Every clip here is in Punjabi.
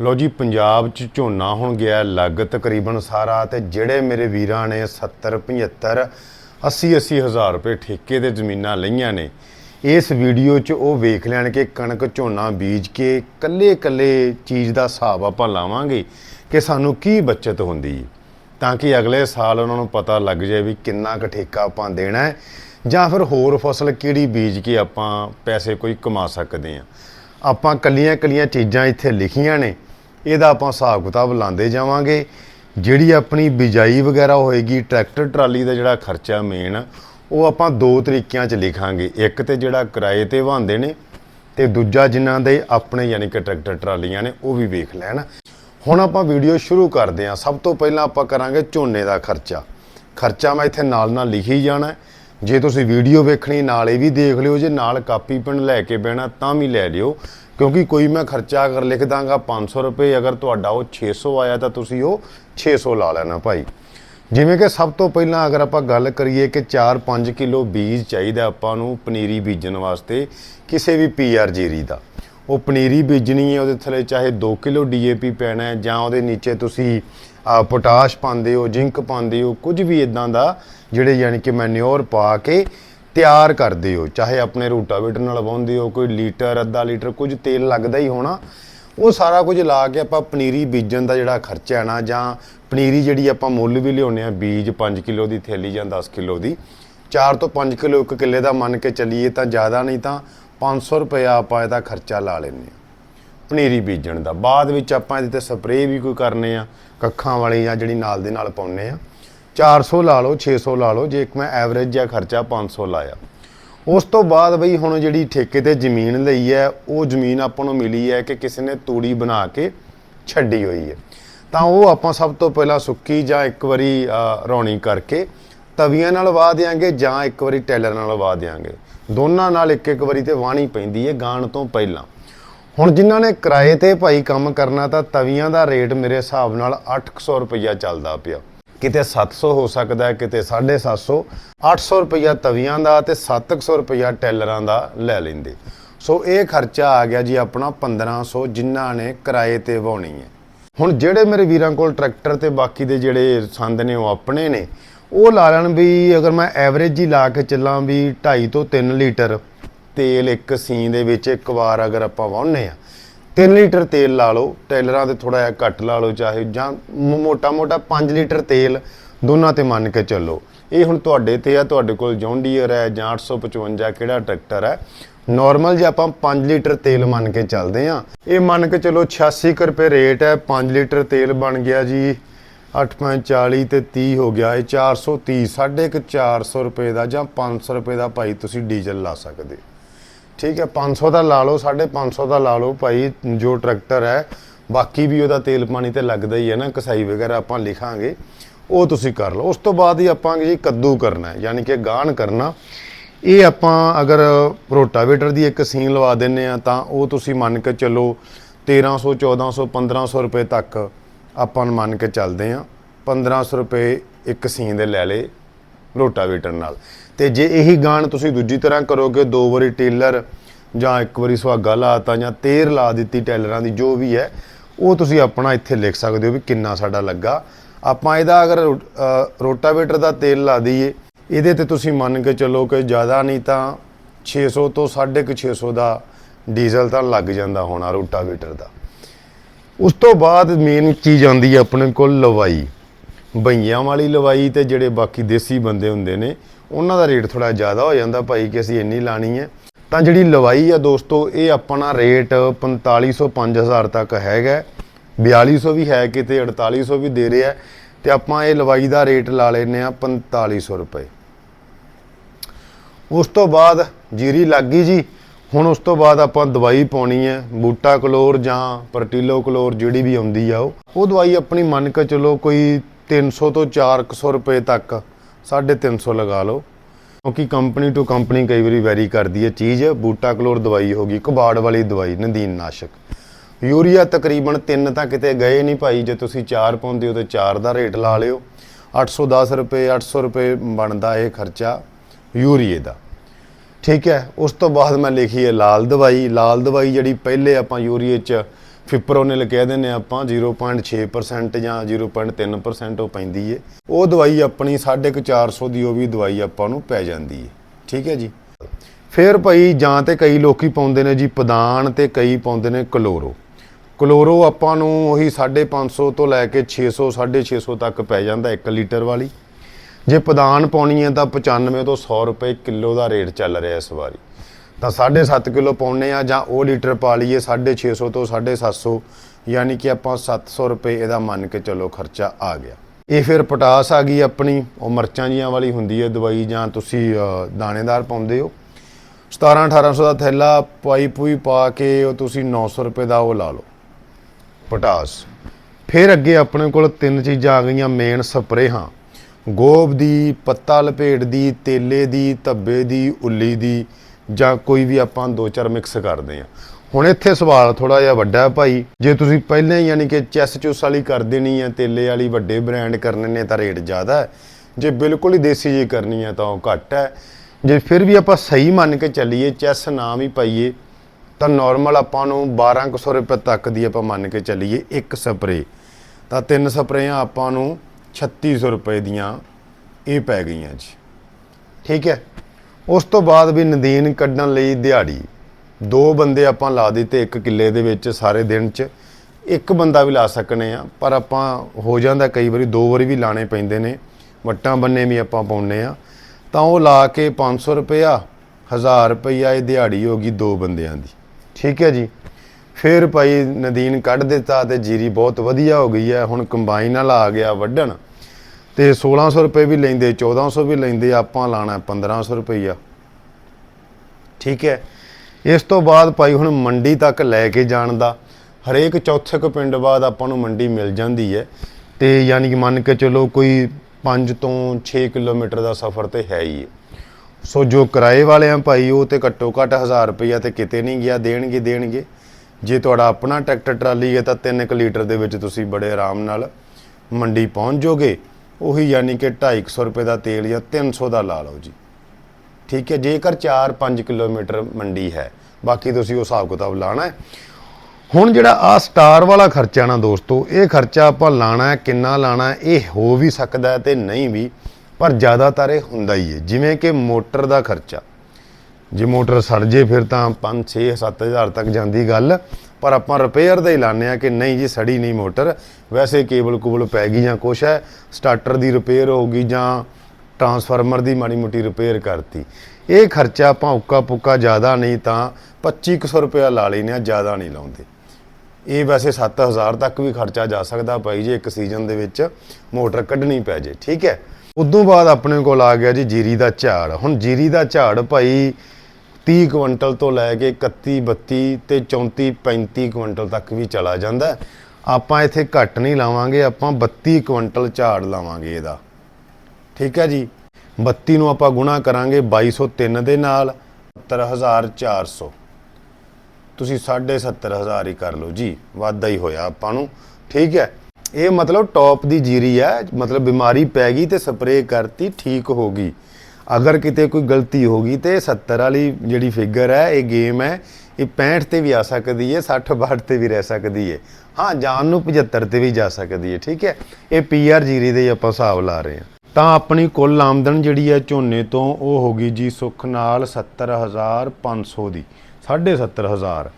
ਲੋ ਜੀ, ਪੰਜਾਬ ਚ ਝੋਨਾ ਹੁਣ ਗਿਆ ਲੱਗ ਤਕਰੀਬਨ ਸਾਰਾ ਤੇ ਜਿਹੜੇ ਮੇਰੇ ਵੀਰਾਂ ਨੇ 70 75 80 80 ਹਜ਼ਾਰ ਰੁਪਏ ਠੇਕੇ ਦੇ ਜ਼ਮੀਨਾਂ ਲਈਆਂ ਨੇ, ਇਸ ਵੀਡੀਓ 'ਚ ਉਹ ਵੇਖ ਲੈਣ ਕਿ ਕਣਕ ਝੋਨਾ ਬੀਜ ਕੇ ਕੱਲੇ ਕੱਲੇ ਚੀਜ਼ ਦਾ ਹਿਸਾਬ ਆਪਾਂ ਲਾਵਾਂਗੇ ਕਿ ਸਾਨੂੰ ਕੀ ਬਚਤ ਹੁੰਦੀ ਹੈ, ਤਾਂ ਕਿ ਅਗਲੇ ਸਾਲ ਉਹਨਾਂ ਨੂੰ ਪਤਾ ਲੱਗ ਜਾਏ ਵੀ ਕਿੰਨਾ ਕੁ ਠੇਕਾ ਆਪਾਂ ਦੇਣਾ ਹੈ, ਜਾਂ ਫਿਰ ਹੋਰ ਫਸਲ ਕਿਹੜੀ ਬੀਜ ਕੇ ਆਪਾਂ ਪੈਸੇ ਕੋਈ ਕਮਾ ਸਕਦੇ ਹਾਂ। ਆਪਾਂ ਕੱਲੀਆਂ ਕੱਲੀਆਂ ਚੀਜ਼ਾਂ ਇੱਥੇ ਲਿਖੀਆਂ ਨੇ ਇਹਦਾ ਆਪਾਂ ਹਿਸਾਬ ਕਿਤਾਬ ਲਾਉਂਦੇ ਜਾਵਾਂਗੇ। ਜਿਹੜੀ ਆਪਣੀ ਬਿਜਾਈ ਵਗੈਰਾ ਹੋਏਗੀ, ਟਰੈਕਟਰ, ਟਰਾਲੀ ਦਾ ਜਿਹੜਾ ਖਰਚਾ ਮੇਨ ਉਹ ਆਪਾਂ ਦੋ ਤਰੀਕਿਆਂ 'ਚ ਲਿਖਾਂਗੇ। ਇੱਕ ਤੇ ਜਿਹੜਾ ਕਿਰਾਏ ਤੇ ਵਾਂਦੇ ਨੇ ਤੇ ਦੂਜਾ ਜਿਨ੍ਹਾਂ ਦੇ ਆਪਣੇ ਯਾਨੀ ਕਿ ਟਰੈਕਟਰ, ਟਰਾਲੀਆਂ ਨੇ, ਉਹ ਵੀ ਵੇਖ ਲੈਣ। ਹੁਣ ਆਪਾਂ ਵੀਡੀਓ ਸ਼ੁਰੂ ਕਰਦੇ ਹਾਂ। ਸਭ ਤੋਂ ਪਹਿਲਾਂ ਆਪਾਂ ਕਰਾਂਗੇ ਝੋਨੇ ਦਾ ਖਰਚਾ। ਖਰਚਾ ਮੈਂ ਇੱਥੇ ਨਾਲ ਨਾਲ ਲਿਖੀ ਜਾਣਾ। ਜੇ ਤੁਸੀਂ ਵੀਡੀਓ ਵੇਖਣੀ, ਨਾਲ ਇਹ ਵੀ ਦੇਖ ਲਿਓ। ਜੇ ਨਾਲ ਕਾਪੀ, ਪੈਨ ਲੈ ਕੇ ਬਹਿਣਾ, ਤਾਂ ਵੀ ਲੈ ਲਿਓ। ਕਿਉਂਕਿ ਕੋਈ ਮੈਂ ਖਰਚਾ ਅਗਰ ਲਿਖ ਦਾਂਗਾ 500 ਰੁਪਏ, ਅਗਰ ਤੁਹਾਡਾ ਉਹ 600 ਆਇਆ ਤਾਂ ਤੁਸੀਂ ਉਹ 600 ਲਾ ਲੈਣਾ ਭਾਈ। ਜਿਵੇਂ ਕਿ ਸਭ ਤੋਂ ਪਹਿਲਾਂ ਅਗਰ ਆਪਾਂ ਗੱਲ ਕਰੀਏ ਕਿ 4-5 ਕਿਲੋ ਬੀਜ ਚਾਹੀਦਾ ਆਪਾਂ ਨੂੰ ਪਨੀਰੀ ਬੀਜਣ ਵਾਸਤੇ ਕਿਸੇ ਵੀ ਪੀਆਰ ਜੀਰੀ ਦਾ। ਉਹ ਪਨੀਰੀ ਬੀਜਣੀ ਹੈ, ਉਹਦੇ ਥੱਲੇ ਚਾਹੇ 2 ਕਿਲੋ ਡੀਏਪੀ ਪੈਣਾ ਹੈ ਜਾਂ ਉਹਦੇ ਨੀਚੇ ਤੁਸੀਂ ਪੋਟਾਸ਼ ਪਾਉਂਦੇ ਹੋ, ਜ਼ਿੰਕ ਪਾਉਂਦੇ ਹੋ, ਕੁਝ ਵੀ ਇਦਾਂ ਦਾ, ਜਿਹੜੇ ਯਾਨੀ ਕਿ ਮੈਨਿਓਰ ਪਾ ਕੇ ਤਿਆਰ ਕਰਦੇ ਹੋ, ਚਾਹੇ ਆਪਣੇ ਰੂਟਾਵੇਟਰ ਨਾਲ ਵਾਹੁੰਦੇ ਹੋ, ਕੋਈ ਲੀਟਰ, ਅੱਧਾ ਲੀਟਰ, ਕੁਝ ਤੇਲ ਲੱਗਦਾ ਹੀ ਹੋਣਾ, ਉਹ ਸਾਰਾ ਕੁਝ ਲਾ ਕੇ ਆਪਾਂ ਪਨੀਰੀ ਬੀਜਣ ਦਾ ਜਿਹੜਾ ਖਰਚਾ ਹੈ ਨਾ, ਜਾਂ ਪਨੀਰੀ ਜਿਹੜੀ ਆਪਾਂ ਮੁੱਲ ਵੀ ਲਿਆਉਂਦੇ ਆ ਬੀਜ 5 ਕਿਲੋ ਦੀ, ਥੈਲੀ ਜਾਂ 10 ਕਿਲੋ ਦੀ 4 ਤੋਂ 5 ਕਿਲੋ, ਇੱਕ ਕਿੱਲੇ ਦਾ ਮੰਨ ਕੇ ਚੱਲੀਏ ਤਾਂ ਜ਼ਿਆਦਾ ਨਹੀਂ ਤਾਂ 500 ਰੁਪਇਆ ਆਪਾਂ ਇਹਦਾ ਖਰਚਾ ਲਾ ਲੈਂਦੇ ਆ ਪਨੀਰੀ ਬੀਜਣ ਦਾ। ਬਾਅਦ ਵਿੱਚ ਆਪਾਂ ਇਹਦੇ ਤੇ ਸਪਰੇਅ ਵੀ ਕੋਈ ਕਰਨੇ ਆ, ਕੱਖਾਂ ਵਾਲੀ ਜਾਂ ਜਿਹੜੀ ਨਾਲ ਦੇ ਨਾਲ ਪਾਉਨੇ ਆ 400 ਲਾ ਲਓ 600 ਲਾ ਲਓ, ਜੇ ਇੱਕ ਮੈਂ ਐਵਰੇਜ ਜਾਂ ਖਰਚਾ 500 ਲਾਇਆ। ਉਸ ਤੋਂ ਬਾਅਦ ਬਈ ਹੁਣ ਜਿਹੜੀ ਠੇਕੇ ਤੇ ਜ਼ਮੀਨ ਲਈ ਹੈ, ਉਹ ਜ਼ਮੀਨ ਆਪਾਂ ਨੂੰ ਮਿਲੀ ਹੈ ਕਿ ਕਿਸੇ ਨੇ ਤੂੜੀ ਬਣਾ ਕੇ ਛੱਡੀ ਹੋਈ ਹੈ। ਤਾਂ ਉਹ ਆਪਾਂ ਸਭ ਤੋਂ ਪਹਿਲਾਂ ਸੁੱਕੀ ਜਾਂ ਇੱਕ ਵਾਰੀ ਰੌਣੀ ਕਰਕੇ ਤਵੀਆਂ ਨਾਲ ਵਾਹ ਦਿਆਂਗੇ ਜਾਂ ਇੱਕ ਵਾਰੀ ਟੈਲਰ ਨਾਲ ਵਾਹ ਦਿਆਂਗੇ। ਦੋਨਾਂ ਨਾਲ ਇੱਕ ਇੱਕ ਵਾਰੀ ਤੇ ਵਾਹਣੀ ਪੈਂਦੀ ਹੈ ਗਾਣ ਤੋਂ ਪਹਿਲਾਂ। ਹੁਣ ਜਿਨ੍ਹਾਂ ਨੇ ਕਿਰਾਏ ਤੇ ਭਾਈ ਕੰਮ ਕਰਨਾ ਤਾਂ ਤਵੀਆਂ ਦਾ ਰੇਟ ਮੇਰੇ ਹਿਸਾਬ ਨਾਲ 800 ਰੁਪਈਆ ਚੱਲਦਾ ਪਿਆ। ਕਿਤੇ 700 ਹੋ ਸਕਦਾ ਹੈ, ਕਿਤੇ 750 800 ਰੁਪਈਆ ਤਵੀਆਂ ਦਾ ਤੇ 700 ਰੁਪਈਆ ਟੈਲਰਾਂ ਦਾ ਲੈ ਲੈਂਦੇ। ਸੋ ਇਹ ਖਰਚਾ ਆ ਗਿਆ ਜੀ ਆਪਣਾ 1500 ਜਿਨ੍ਹਾਂ ਨੇ ਕਿਰਾਏ ਤੇ ਵਾਉਣੀ ਹੈ। ਹੁਣ ਜਿਹੜੇ ਮੇਰੇ ਵੀਰਾਂ ਕੋਲ ਟਰੈਕਟਰ ਤੇ ਬਾਕੀ ਦੇ ਜਿਹੜੇ ਸੰਦ ਨੇ ਉਹ ਆਪਣੇ ਨੇ, ਉਹ ਲਾ ਲੈਣ ਵੀ ਅਗਰ ਮੈਂ ਐਵਰੇਜ ਹੀ ਲਾ ਕੇ ਚੱਲਾਂ ਵੀ 2.5 ਤੋਂ 3 ਲੀਟਰ ਤੇਲ ਇੱਕ ਸੀਂ ਦੇ ਵਿੱਚ ਇੱਕ ਵਾਰ ਅਗਰ ਆਪਾਂ ਵਾਹੁੰਨੇ ਆ 3 ਲੀਟਰ ਤੇਲ ਲਾ ਲਓ, ਟੇਲਰਾਂ ਤੇ ਥੋੜਾ ਜਿਹਾ ਘੱਟ ਲਾ ਲਓ ਚਾਹੇ, ਜਾਂ ਮੋਟਾ ਮੋਟਾ 5 ਲੀਟਰ ਤੇਲ ਦੋਨਾਂ ਤੇ ਮੰਨ ਕੇ ਚੱਲੋ। ਇਹ ਹੁਣ ਤੁਹਾਡੇ ਤੇ ਆ, ਤੁਹਾਡੇ ਕੋਲ ਜੌਨ ਡੀਅਰ ਹੈ, ਜਾਂ 855 ਕਿਹੜਾ ਟਰੈਕਟਰ ਹੈ। ਨਾਰਮਲ ਜੇ ਆਪਾਂ 5 ਲੀਟਰ ਤੇਲ ਮੰਨ ਕੇ ਚੱਲਦੇ ਆ ਇਹ ਮੰਨ ਕੇ ਚੱਲੋ 86 ਕੁ ਰੁਪਏ ਰੇਟ ਹੈ 5 ਲੀਟਰ ਤੇਲ ਬਣ ਗਿਆ ਜੀ। 8.40 ਤੇ 30 ਹੋ ਗਿਆ, ਇਹ 430 ਸਾਢੇ ਕੁ 400 ਰੁਪਏ ਦਾ ਜਾਂ 500 ਰੁਪਏ ਦਾ ਭਾਈ ਤੁਸੀਂ ਡੀਜ਼ਲ ਲਾ ਸਕਦੇ ਠੀਕ ਹੈ 500 ਦਾ ਲਾ ਲਓ 550 ਦਾ ਲਾ ਲਓ ਭਾਈ, ਜੋ ਟਰੈਕਟਰ ਹੈ, ਬਾਕੀ ਵੀ ਉਹਦਾ ਤੇਲ ਪਾਣੀ ਤੇ ਲੱਗਦਾ ਹੀ ਹੈ ਨਾ, ਕਸਾਈ ਵਗੈਰਾ ਆਪਾਂ ਲਿਖਾਂਗੇ, ਉਹ ਤੁਸੀਂ ਕਰ ਲਓ। ਉਸ ਤੋਂ ਬਾਅਦ ਹੀ ਆਪਾਂ ਜੀ ਕੱਦੂ ਕਰਨਾ ਯਾਨੀ ਕਿ ਗਾਣ ਕਰਨਾ। ਇਹ ਆਪਾਂ ਅਗਰ ਰੋਟਾਵੇਟਰ ਦੀ ਇੱਕ ਸੀਨ ਲਵਾ ਦਿੰਨੇ ਆ, ਤਾਂ ਉਹ ਤੁਸੀਂ ਮੰਨ ਕੇ ਚੱਲੋ 1300 1400 1500 ਰੁਪਏ ਤੱਕ ਆਪਾਂ ਨੂੰ ਮੰਨ ਕੇ ਚੱਲਦੇ ਆ। 1500 ਰੁਪਏ ਇੱਕ ਸੀਨ ਦੇ ਲੈ ਲੇ ਰੋਟਾਵੇਟਰ ਨਾਲ। ਤੇ ਜੇ ਇਹੀ ਗਾਣ ਤੁਸੀਂ ਦੂਜੀ ਤਰ੍ਹਾਂ ਕਰੋਗੇ, ਦੋ ਵਾਰੀ ਟੇਲਰ ਜਾਂ ਇੱਕ ਵਾਰੀ ਸੁਹਾਗਾ ਲਾਤਾ ਜਾਂ ਤੇਰ ਲਾ ਦਿੱਤੀ ਟੇਲਰਾਂ ਦੀ ਜੋ ਵੀ ਹੈ, ਉਹ ਤੁਸੀਂ ਆਪਣਾ ਇੱਥੇ ਲਿਖ ਸਕਦੇ ਹੋ ਵੀ ਕਿੰਨਾ ਸਾਡਾ ਲੱਗਾ। ਆਪਾਂ ਇਹਦਾ ਅਗਰ ਰੋ- ਰੋਟਾਵੇਟਰ ਦਾ ਤੇਲ ਲਾ ਦਈਏ, ਇਹਦੇ ਤੇ ਤੁਸੀਂ ਮੰਨ ਕੇ ਚੱਲੋ ਕਿ ਜ਼ਿਆਦਾ ਨਹੀਂ ਤਾਂ 600 ਤੋਂ 650 ਦਾ ਡੀਜ਼ਲ ਤਾਂ ਲੱਗ ਜਾਂਦਾ ਹੋਣਾ ਰੋਟਾਵੇਟਰ ਦਾ। ਉਸ ਤੋਂ ਬਾਅਦ ਮੇਨ ਚੀਜ਼ ਆਉਂਦੀ ਹੈ ਆਪਣੇ ਕੋਲ ਲਵਾਈ। ਬਈਆਂ ਵਾਲੀ ਲਵਾਈ ਤੇ ਜਿਹੜੇ ਬਾਕੀ ਦੇਸੀ ਬੰਦੇ ਹੁੰਦੇ ਨੇ, ਉਹਨਾਂ ਦਾ ਰੇਟ ਥੋੜਾ ਜ਼ਿਆਦਾ ਹੋ ਜਾਂਦਾ ਭਾਈ ਕਿ ਅਸੀਂ ਇੰਨੀ ਲਾਣੀ ਹੈ। ਤਾਂ ਜਿਹੜੀ ਲਵਾਈ ਆ ਦੋਸਤੋ, ਇਹ ਆਪਣਾ ਰੇਟ 4500 5000 ਤੱਕ ਹੈਗਾ 4200 ਵੀ ਹੈ ਕਿਤੇ 4800 ਵੀ ਦੇ ਰਿਹਾ ਤੇ ਆਪਾਂ ਇਹ ਲਵਾਈ ਦਾ ਰੇਟ ਲਾ ਲੈਨੇ ਆ 4500 ਰੁਪਏ। ਉਸ ਤੋਂ ਬਾਅਦ ਜੀਰੀ ਲੱਗ ਗਈ ਜੀ। ਹੁਣ ਉਸ ਤੋਂ ਬਾਅਦ ਆਪਾਂ ਦਵਾਈ ਪਾਉਣੀ ਹੈ, ਬੂਟਾ ਕਲੋਰ ਜਾਂ ਪਰਟੀਲੋ ਕਲੋਰ ਜਿਹੜੀ ਵੀ ਆਉਂਦੀ ਆ ਉਹ। ਉਹ ਦਵਾਈ ਆਪਣੀ ਮੰਨ ਕੇ ਚਲੋ ਕੋਈ 300 ਤੋਂ 400 ਰੁਪਏ ਤੱਕ 350 ਲਗਾ ਲਓ। ਕਿਉਂਕਿ ਕੰਪਨੀ ਟੂ ਕੰਪਨੀ ਕਈ ਵਾਰੀ ਵੈਰੀ ਕਰਦੀ ਹੈ ਚੀਜ਼। ਬੂਟਾ ਕਲੋਰ ਦਵਾਈ ਹੋ ਗਈ, ਕਬਾੜ ਵਾਲੀ ਦਵਾਈ, ਨਦੀਨ ਨਾਸ਼ਕ। ਯੂਰੀਆ ਤਕਰੀਬਨ 3 ਤਾਂ ਕਿਤੇ ਗਏ ਨਹੀਂ ਭਾਈ। ਜੇ ਤੁਸੀਂ 4 ਪਾਉਂਦੇ ਹੋ ਤੇ 4 ਦਾ ਰੇਟ ਲਾ ਲਿਓ। 810 ਰੁਪਏ 800 ਰੁਪਏ ਬਣਦਾ ਇਹ ਖਰਚਾ ਯੂਰੀਏ ਦਾ। ਠੀਕ ਹੈ, ਉਸ ਤੋਂ ਬਾਅਦ ਮੈਂ ਲਿਖੀ ਹੈ ਲਾਲ ਦਵਾਈ। ਲਾਲ ਦਵਾਈ ਜਿਹੜੀ ਪਹਿਲੇ ਆਪਾਂ ਯੂਰੀਏ ਚ ਫਿਪਰੋਨਿਲ ਕਹਿ ਦਿੰਦੇ ਹਾਂ ਆਪਾਂ 0.6% ਜਾਂ 0.3% ਉਹ ਪੈਂਦੀ ਏ। ਉਹ ਦਵਾਈ ਆਪਣੀ 450 ਦੀ ਉਹ ਵੀ ਦਵਾਈ ਆਪਾਂ ਨੂੰ ਪੈ ਜਾਂਦੀ ਏ। ਠੀਕ ਹੈ ਜੀ? ਫਿਰ ਭਾਈ ਜਾਂ ਤੇ ਕਈ ਲੋਕੀ ਪਾਉਂਦੇ ਨੇ ਜੀ ਪਦਾਨ ਤੇ ਕਈ ਪਾਉਂਦੇ ਨੇ ਕਲੋਰੋ। ਕਲੋਰੋ ਆਪਾਂ ਨੂੰ ਉਹੀ 550 ਤੋਂ ਲੈ ਕੇ 600 650 ਤੱਕ ਪੈ ਜਾਂਦਾ 1 ਲੀਟਰ ਵਾਲੀ। ਜੇ ਪਦਾਨ ਪਾਉਣੀ ਹੈ ਤਾਂ 95 ਤੋਂ 100 ਰੁਪਏ ਕਿਲੋ ਦਾ ਰੇਟ ਚੱਲ ਰਿਹਾ ਇਸ ਵਾਰੀ। ਤਾਂ 7.5 ਕਿਲੋ ਪਾਉਣੇ ਆ ਜਾਂ ਉਹ ਲੀਟਰ ਪਾ ਲਈਏ 650 ਤੋਂ 750 ਯਾਨੀ ਕਿ ਆਪਾਂ 700 ਰੁਪਏ ਇਹਦਾ ਮੰਨ ਕੇ ਚਲੋ ਖਰਚਾ ਆ ਗਿਆ। ਇਹ ਫਿਰ ਪਟਾਸ ਆ ਗਈ ਆਪਣੀ, ਉਹ ਮਰਚਾਂ ਜੀਆਂ ਵਾਲੀ ਹੁੰਦੀ ਹੈ ਦਵਾਈ ਜਾਂ ਤੁਸੀਂ ਦਾਣੇਦਾਰ ਪਾਉਂਦੇ ਹੋ। 17 1800 ਦਾ ਥੈਲਾ ਪਾਈ ਪੂਈ ਪਾ ਕੇ ਉਹ ਤੁਸੀਂ 900 ਰੁਪਏ ਦਾ ਉਹ ਲਾ ਲਓ, ਪਟਾਸ। ਫਿਰ ਅੱਗੇ ਆਪਣੇ ਕੋਲ ਤਿੰਨ ਚੀਜ਼ਾਂ ਆ ਗਈਆਂ ਮੇਨ ਸਪਰੇਹਾਂ। ਗੋਬ ਦੀ, ਪੱਤਾ ਲਪੇਟ ਦੀ, ਤੇਲੇ ਦੀ, ਧੱਬੇ ਦੀ, ਉੱਲੀ ਦੀ ਜਾਂ ਕੋਈ ਵੀ ਆਪਾਂ ਦੋ ਚਾਰ ਮਿਕਸ ਕਰਦੇ ਆ ਹੁਣ ਇੱਥੇ ਸਵਾਲ ਥੋੜਾ ਜਿਹਾ ਵੱਡਾ ਹੈ ਭਾਈ। ਜੇ ਤੁਸੀਂ ਪਹਿਲਾਂ ਹੀ ਯਾਨੀ ਕਿ ਚੈਸ ਚੂਸ ਵਾਲੀ ਕਰ ਦੇਣੀ ਹੈ, ਤੇਲੇ ਵਾਲੀ ਵੱਡੇ ਬ੍ਰਾਂਡ ਕਰਨੇ ਨੇ ਤਾਂ ਰੇਟ ਜ਼ਿਆਦਾ ਹੈ। ਜੇ ਬਿਲਕੁਲ ਹੀ ਦੇਸੀ ਜੀ ਕਰਨੀ ਹੈ ਤਾਂ ਉਹ ਘੱਟ ਹੈ। ਜੇ ਫਿਰ ਵੀ ਆਪਾਂ ਸਹੀ ਮੰਨ ਕੇ ਚੱਲੀਏ ਚੈਸ ਨਾਮ ਹੀ ਪਾਈਏ, ਤਾਂ ਨਾਰਮਲ ਆਪਾਂ ਨੂੰ 1200 ਰੁਪਏ ਤੱਕ ਦੀ ਆਪਾਂ ਮੰਨ ਕੇ ਚੱਲੀਏ ਇੱਕ ਸਪਰੇ ਤਾਂ ਤਿੰਨ ਸਪਰੇਆਂ ਆਪਾਂ ਨੂੰ 3600 ਰੁਪਏ ਦੀਆਂ ਇਹ ਪੈ ਗਈਆਂ ਜੀ। ਠੀਕ ਹੈ? ਉਸ ਤੋਂ ਬਾਅਦ ਵੀ ਨਦੀਨ ਕੱਢਣ ਲਈ ਦਿਹਾੜੀ। ਦੋ ਬੰਦੇ ਆਪਾਂ ਲਾ ਦਿੱਤੇ ਇੱਕ ਕਿੱਲੇ ਦੇ ਵਿੱਚ ਸਾਰੇ ਦਿਨ 'ਚ। ਇੱਕ ਬੰਦਾ ਵੀ ਲਾ ਸਕਨੇ ਆ, ਪਰ ਆਪਾਂ ਹੋ ਜਾਂਦਾ ਕਈ ਵਾਰੀ ਦੋ ਵਾਰੀ ਵੀ ਲਾਣੇ ਪੈਂਦੇ ਨੇ। ਵੱਟਾਂ ਬੰਨੇ ਵੀ ਆਪਾਂ ਪਾਉਨੇ ਆ। ਤਾਂ ਉਹ ਲਾ ਕੇ 500 ਰੁਪਇਆ 1000 ਰੁਪਇਆ ਇਹ ਦਿਹਾੜੀ ਹੋ ਗਈ ਦੋ ਬੰਦਿਆਂ ਦੀ। ਠੀਕ ਹੈ ਜੀ। ਫਿਰ ਭਾਈ ਨਦੀਨ ਕੱਢ ਦਿੱਤਾ ਤੇ ਜੀਰੀ ਬਹੁਤ ਵਧੀਆ ਹੋ ਗਈ ਹੈ। ਹੁਣ ਕੰਬਾਈਨ ਨਾਲ ਆ ਗਿਆ ਵੱਢਣ। ਤੇ 1600 ਰੁਪਏ ਵੀ ਲੈਂਦੇ 1400 ਵੀ ਲੈਂਦੇ, ਆਪਾਂ ਲਾਣਾ 1500 ਰੁਪਈਆ। ਠੀਕ ਹੈ। ਇਸ ਤੋਂ ਬਾਅਦ ਭਾਈ ਹੁਣ ਮੰਡੀ ਤੱਕ ਲੈ ਕੇ ਜਾਣ ਦਾ, ਹਰੇਕ ਚੌਥੇ ਕੁ ਪਿੰਡ ਬਾਅਦ ਆਪਾਂ ਨੂੰ ਮੰਡੀ ਮਿਲ ਜਾਂਦੀ ਹੈ। ਤੇ ਯਾਨੀ ਕਿ ਮੰਨ ਕੇ ਚਲੋ ਕੋਈ 5 ਤੋਂ 6 ਕਿਲੋਮੀਟਰ ਦਾ ਸਫ਼ਰ ਤੇ ਹੈ ਹੀ ਹੈ। ਸੋ ਜੋ ਕਿਰਾਏ ਵਾਲੇ ਆ ਭਾਈ, ਉਹ ਤੇ ਘੱਟੋ ਘੱਟ 1000 ਰੁਪਈਆ ਤੇ ਕਿਤੇ ਨਹੀਂ ਗਿਆ, ਦੇਣਗੇ ਦੇਣਗੇ। ਜੇ ਤੁਹਾਡਾ ਆਪਣਾ ਟਰੈਕਟਰ ਟਰਾਲੀ ਹੈ ਤਾਂ 3 ਲੀਟਰ ਦੇ ਵਿੱਚ ਤੁਸੀਂ ਬੜੇ ਆਰਾਮ ਨਾਲ ਮੰਡੀ ਪਹੁੰਚ ਜਾਓਗੇ। ਉਹੀ ਯਾਨੀ ਕਿ 250 ਰੁਪਏ ਦਾ ਤੇਲ ਜਾਂ 300 ਦਾ ਲਾ ਲਓ ਜੀ। ਠੀਕ ਹੈ, ਜੇਕਰ 4-5 ਕਿਲੋਮੀਟਰ ਮੰਡੀ ਹੈ, ਬਾਕੀ ਤੁਸੀਂ ਉਹ ਹਿਸਾਬ ਕਿਤਾਬ ਲਾਣਾ ਹੈ। ਹੁਣ ਜਿਹੜਾ ਆ ਸਟਾਰ ਵਾਲਾ ਖਰਚਾ ਨਾ ਦੋਸਤੋ, ਇਹ ਖਰਚਾ ਆਪਾਂ ਲਾਣਾ ਹੈ, ਕਿੰਨਾ ਲਾਣਾ ਇਹ ਹੋ ਵੀ ਸਕਦਾ ਹੈ ਤੇ ਨਹੀਂ ਵੀ, ਪਰ ਜ਼ਿਆਦਾਤਰ ਇਹ ਹੁੰਦਾ ਹੀ ਹੈ। ਜਿਵੇਂ ਕਿ ਮੋਟਰ ਦਾ ਖਰਚਾ। ਜੇ ਮੋਟਰ ਸੜ ਜੇ, ਫਿਰ ਤਾਂ 5 6 7000 ਤੱਕ ਜਾਂਦੀ ਗੱਲ। ਪਰ ਆਪਾਂ ਰਿਪੇਅਰ ਦਾ ਹੀ ਲਾਣੇ ਆ ਕਿ ਨਹੀਂ ਜੀ, ਸੜੀ ਨਹੀਂ ਮੋਟਰ। ਵੈਸੇ ਕੇਬਲ ਕੁਬਲ ਪੈ ਗਈ ਜਾਂ ਕੁਛ ਹੈ ਸਟਾਰਟਰ ਦੀ ਰਿਪੇਅਰ ਹੋ ਗਈ ਜਾਂ ਟਰਾਂਸਫਾਰਮਰ ਦੀ ਮਾੜੀ ਮੋਟੀ ਰਿਪੇਅਰ ਕਰਤੀ। ਇਹ ਖਰਚਾ ਆਪਾਂ ਉੱਕਾ ਪੁੱਕਾ ਜ਼ਿਆਦਾ ਨਹੀਂ ਤਾਂ 2500 ਰੁਪਇਆ ਲਾ ਲੈਨੇ ਆ ਜ਼ਿਆਦਾ ਨਹੀਂ ਲਾਉਂਦੇ। ਇਹ ਵੈਸੇ 7000 ਤੱਕ ਵੀ ਖਰਚਾ ਜਾ ਸਕਦਾ ਭਾਈ ਜੀ, ਇੱਕ ਸੀਜ਼ਨ ਦੇ ਵਿੱਚ ਮੋਟਰ ਕੱਢਣੀ ਪੈ ਜੇ, ਠੀਕ ਹੈ? ਉਦੋਂ ਬਾਅਦ ਆਪਣੇ ਕੋਲ ਆ ਗਿਆ ਜੀ ਜੀਰੀ ਦਾ ਝਾੜ। ਹੁਣ ਜੀਰੀ ਦਾ ਝਾੜ ਭਾਈ 30 ਕੁਇੰਟਲ ਤੋਂ ਲੈ ਕੇ 31 32 ਤੇ 34 35 ਕੁਇੰਟਲ ਤੱਕ ਵੀ ਚਲਾ ਜਾਂਦਾ ਆਪਾਂ ਇੱਥੇ ਘੱਟ ਨਹੀਂ ਲਾਵਾਂਗੇ, ਆਪਾਂ 32 ਕੁਇੰਟਲ ਝਾੜ ਲਾਵਾਂਗੇ ਇਹਦਾ। ਠੀਕ ਹੈ ਜੀ? 32 ਨੂੰ ਆਪਾਂ ਗੁਣਾ ਕਰਾਂਗੇ 2203 ਦੇ ਨਾਲ 70400 ਤੁਸੀਂ 75000 ਹੀ ਕਰ ਲਓ ਜੀ, ਵਾਧਾ ਹੀ ਹੋਇਆ ਆਪਾਂ ਨੂੰ। ਠੀਕ ਹੈ? ਇਹ ਮਤਲਬ ਟੌਪ ਦੀ ਜੀਰੀ ਹੈ, ਮਤਲਬ ਬਿਮਾਰੀ ਪੈ ਗਈ ਤੇ ਸਪਰੇਅ ਕਰਤੀ, ਠੀਕ ਹੋ ਗਈ। ਅਗਰ ਕਿਤੇ ਕੋਈ ਗਲਤੀ ਹੋ ਗਈ ਤੇ 70 ਵਾਲੀ ਜਿਹੜੀ ਫਿਗਰ ਹੈ, ਇਹ ਗੇਮ ਹੈ, ਇਹ 65 ਤੇ ਵੀ ਆ ਸਕਦੀ ਹੈ 60 62 ਤੇ ਵੀ ਰਹਿ ਸਕਦੀ ਹੈ। ਹਾਂ ਜਾਨ ਨੂੰ 75 ਤੇ ਵੀ ਜਾ ਸਕਦੀ ਹੈ, ਠੀਕ ਹੈ? ਇਹ ਪੀਆਰ ਜੀਰੀ ਦੇ ਹੀ ਆਪਾਂ ਹਿਸਾਬ ਲਾ ਰਹੇ ਹਾਂ। ਤਾਂ ਆਪਣੀ ਕੁੱਲ ਆਮਦਨ ਜਿਹੜੀ ਹੈ ਝੋਨੇ ਤੋਂ, ਉਹ ਹੋ ਗਈ ਜੀ ਸੁੱਖ ਨਾਲ 70500 ਦੀ 77500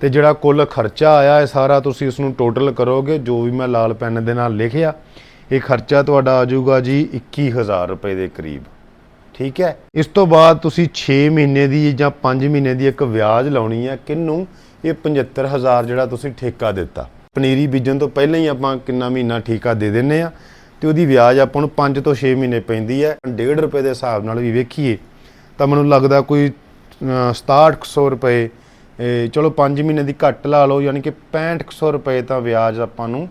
ਤੇ ਜਿਹੜਾ ਕੁੱਲ ਖਰਚਾ ਆਇਆ ਹੈ ਸਾਰਾ ਤੁਸੀਂ ਇਸ ਨੂੰ ਟੋਟਲ ਕਰੋਗੇ, ਜੋ ਵੀ ਮੈਂ ਲਾਲ ਪੈਨ ਦੇ ਨਾਲ ਲਿਖਿਆ, ਇਹ ਖਰਚਾ ਤੁਹਾਡਾ ਆ ਜਾਊਗਾ ਜੀ 21000 ਰੁਪਏ ਦੇ ਕਰੀਬ। ਠੀਕ ਹੈ? ਇਸ ਤੋਂ ਬਾਅਦ ਤੁਸੀਂ 6 ਮਹੀਨੇ ਦੀ ਜਾਂ 5 ਮਹੀਨੇ ਦੀ ਇੱਕ ਵਿਆਜ ਲਾਉਣੀ ਹੈ। ਕਿੰਨੂੰ? ਇਹ 75000 ਜਿਹੜਾ ਤੁਸੀਂ ਠੇਕਾ ਦਿੱਤਾ। ਪਨੀਰੀ ਬੀਜਣ ਤੋਂ ਪਹਿਲਾਂ ਹੀ ਆਪਾਂ ਕਿੰਨਾ ਮਹੀਨਾ ਠੇਕਾ ਦੇ ਦਿੰਨੇ ਆ ਤੇ ਉਹਦੀ ਵਿਆਜ ਆਪਾਂ ਨੂੰ 5 ਤੋਂ 6 ਮਹੀਨੇ ਪੈਂਦੀ ਹੈ। 1.5 ਰੁਪਏ ਦੇ ਹਿਸਾਬ ਨਾਲ ਵੀ ਵੇਖੀਏ ਤਾਂ ਮੈਨੂੰ ਲੱਗਦਾ ਕੋਈ ਅਹ, 6700 ਰੁਪਏ ਚਲੋ 5 ਮਹੀਨੇ ਦੀ ਘੱਟ ਲਾ ਲਓ ਯਾਨੀ ਕਿ 6500 ਰੁਪਏ ਤਾਂ ਵਿਆਜ ਆਪਾਂ ਨੂੰ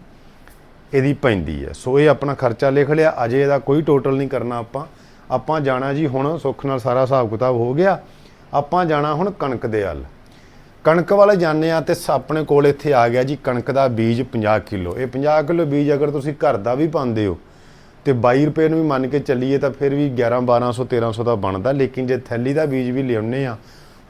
ਇਹਦੀ ਪੈਂਦੀ ਹੈ। ਸੋ ਇਹ ਆਪਣਾ ਖਰਚਾ ਲਿਖ ਲਿਆ। ਅਜੇ ਇਹਦਾ ਕੋਈ ਟੋਟਲ ਨਹੀਂ ਕਰਨਾ ਆਪਾਂ। ਆਪਾਂ ਜਾਣਾ ਜੀ ਹੁਣ, ਸੁੱਖ ਨਾਲ ਸਾਰਾ ਹਿਸਾਬ ਕਿਤਾਬ ਹੋ ਗਿਆ। ਆਪਾਂ ਜਾਣਾ ਹੁਣ ਕਣਕ ਦੇ ਹੱਲ ਕਣਕ ਵਾਲੇ ਜਾਣੇ ਆ ਤੇ ਸ- ਆਪਣੇ ਕੋਲ ਇੱਥੇ ਆ ਗਿਆ ਜੀ ਕਣਕ ਦਾ ਬੀਜ 50 ਕਿਲੋ। ਇਹ 50 ਕਿਲੋ ਬੀਜ ਅਗਰ ਤੁਸੀਂ ਘਰ ਦਾ ਵੀ ਪਾਉਂਦੇ ਹੋ ਤੇ 22 ਰੁਪਏ ਨੂੰ ਵੀ ਮੰਨ ਕੇ ਚੱਲੀਏ ਤਾਂ ਫਿਰ ਵੀ 11 1200 1300 ਦਾ ਬਣਦਾ। ਲੇਕਿਨ ਜੇ ਥੈਲੀ ਦਾ ਬੀਜ ਵੀ ਲਿਆਉਨੇ ਆ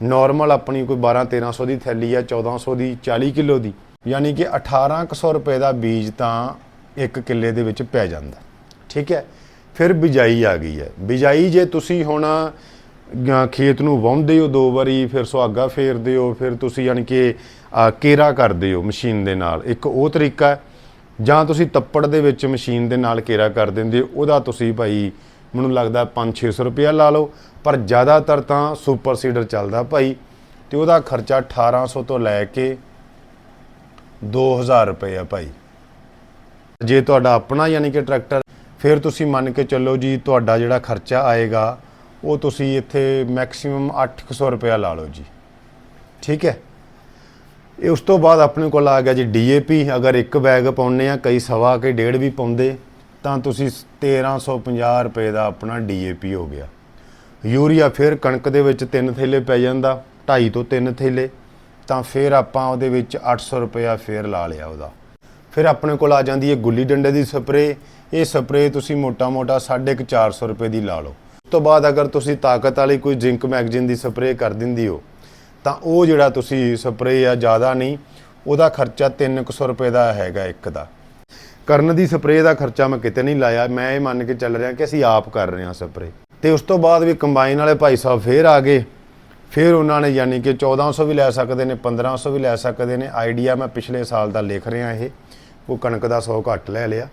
ਨਾਰਮਲ ਆਪਣੀ ਕੋਈ 12 1300 ਦੀ ਥੈਲੀ ਆ 1400 ਦੀ 40 ਕਿਲੋ ਦੀ, ਯਾਨੀ ਕਿ 1800 ਰੁਪਏ ਦਾ ਬੀਜ ਤਾਂ ਇੱਕ ਕਿੱਲੇ ਦੇ ਵਿੱਚ ਪੈ ਜਾਂਦਾ। ਠੀਕ ਹੈ? ਫਿਰ ਬਿਜਾਈ ਆ ਗਈ ਹੈ। ਬਿਜਾਈ ਜੇ ਤੁਸੀਂ ਹੁਣ ਅ, ਖੇਤ ਨੂੰ ਵਾਹੁੰਦੇ ਹੋ ਦੋ ਵਾਰੀ ਫਿਰ ਸੁਹਾਗਾ ਫੇਰਦੇ ਹੋ ਫਿਰ ਤੁਸੀਂ ਯਾਨੀ ਕਿ ਅ, ਕੇਰਾ ਕਰਦੇ ਹੋ ਮਸ਼ੀਨ ਦੇ ਨਾਲ। ਇੱਕ ਉਹ ਤਰੀਕਾ ਜਾਂ ਤੁਸੀਂ ਤੱਪੜ ਦੇ ਵਿੱਚ ਮਸ਼ੀਨ ਦੇ ਨਾਲ ਕੇਰਾ ਕਰ ਦਿੰਦੇ ਹੋ ਉਹਦਾ ਤੁਸੀਂ ਭਾਈ ਮੈਨੂੰ ਲੱਗਦਾ 5-600 ਰੁਪਇਆ ਲਾ ਲਓ। ਪਰ ਜ਼ਿਆਦਾਤਰ ਤਾਂ ਸੁਪਰ ਸੀਡਰ ਚੱਲਦਾ ਭਾਈ ਤੇ ਉਹਦਾ ਖਰਚਾ 1800 ਤੋਂ ਲੈ ਕੇ 2000 ਰੁਪਏ ਆ ਭਾਈ। ਜੇ ਤੁਹਾਡਾ ਆਪਣਾ ਯਾਨੀ ਕਿ ਟਰੈਕਟਰ ਫਿਰ ਤੁਸੀਂ ਮੰਨ ਕੇ ਚੱਲੋ ਜੀ ਤੁਹਾਡਾ ਜਿਹੜਾ ਖਰਚਾ ਆਏਗਾ, ਉਹ ਤੁਸੀਂ ਇੱਥੇ ਮੈਕਸਿਮਮ 800 ਰੁਪਇਆ ਲਾ ਲਓ ਜੀ। ਠੀਕ ਹੈ? ਇਹ ਉਸ ਤੋਂ ਬਾਅਦ ਆਪਣੇ ਕੋਲ ਆ ਗਿਆ ਜੀ ਡੀਏਪੀ ਅਗਰ ਇੱਕ ਬੈਗ ਪਾਉਨੇ ਆ ਕਈ ਸਵਾ ਕੇ ਡੇਢ ਵੀ ਪਾਉਂਦੇ, ਤਾਂ ਤੁਸੀਂ 1350 ਰੁਪਏ ਦਾ ਆਪਣਾ ਡੀਏਪੀ ਹੋ ਗਿਆ। ਯੂਰੀਆ ਫਿਰ ਕਣਕ ਦੇ ਵਿੱਚ ਤਿੰਨ ਥੈਲੇ ਪੈ ਜਾਂਦਾ 2.5 ਤੋਂ 3 ਥੈਲੇ, ਤਾਂ ਫਿਰ ਆਪਾਂ ਉਹਦੇ ਵਿੱਚ 800 ਰੁਪਇਆ ਫਿਰ ਲਾ ਲਿਆ ਉਹਦਾ। ਫਿਰ ਆਪਣੇ ਕੋਲ ਆ ਜਾਂਦੀ ਹੈ ਗੁੱਲੀ ਡੰਡੇ ਦੀ ਸਪਰੇ ਇਹ ਸਪਰੇ ਤੁਸੀਂ ਮੋਟਾ-ਮੋਟਾ 450 ਰੁਪਏ ਦੀ ਲਾ ਲਓ। ਉਸ ਤੋਂ ਬਾਅਦ ਅਗਰ ਤੁਸੀਂ ਤਾਕਤ ਵਾਲੀ ਕੋਈ ਜ਼ਿੰਕ ਮੈਗਜ਼ੀਨ ਦੀ ਸਪਰੇ ਕਰ ਦਿੰਦੀ ਹੋ, ਤਾਂ ਉਹ ਜਿਹੜਾ ਤੁਸੀਂ ਸਪਰੇ ਆ ਜ਼ਿਆਦਾ ਨਹੀਂ, ਉਹਦਾ ਖਰਚਾ 300 ਰੁਪਏ ਦਾ ਹੈਗਾ ਇੱਕ ਦਾ। ਕਰਨ ਦੀ ਸਪਰੇ ਦਾ ਖਰਚਾ ਮੈਂ ਕਿਤੇ ਨਹੀਂ ਲਾਇਆ। ਮੈਂ ਇਹ ਮੰਨ ਕੇ ਚੱਲ ਰਿਹਾ ਕਿ ਅਸੀਂ ਆਪ ਕਰ ਰਹੇ ਹਾਂ ਸਪਰੇ ਤੇ ਉਸ ਤੋਂ ਬਾਅਦ ਵੀ ਕੰਬਾਈਨ ਵਾਲੇ ਭਾਈ ਸਾਹਿਬ ਫੇਰ ਆ ਗਏ। ਫਿਰ ਉਹਨਾਂ ਨੇ ਯਾਨੀ ਕਿ 1400 ਵੀ ਲੈ ਸਕਦੇ ਨੇ 1500 ਵੀ ਲੈ ਸਕਦੇ ਨੇ। ਆਈਡੀਆ ਮੈਂ ਪਿਛਲੇ ਸਾਲ ਦਾ ਲਿਖ ਰਿਹਾ ਇਹ। ਉਹ ਕਣਕ ਦਾ 100 ਘੱਟ ਲੈ ਲਿਆ।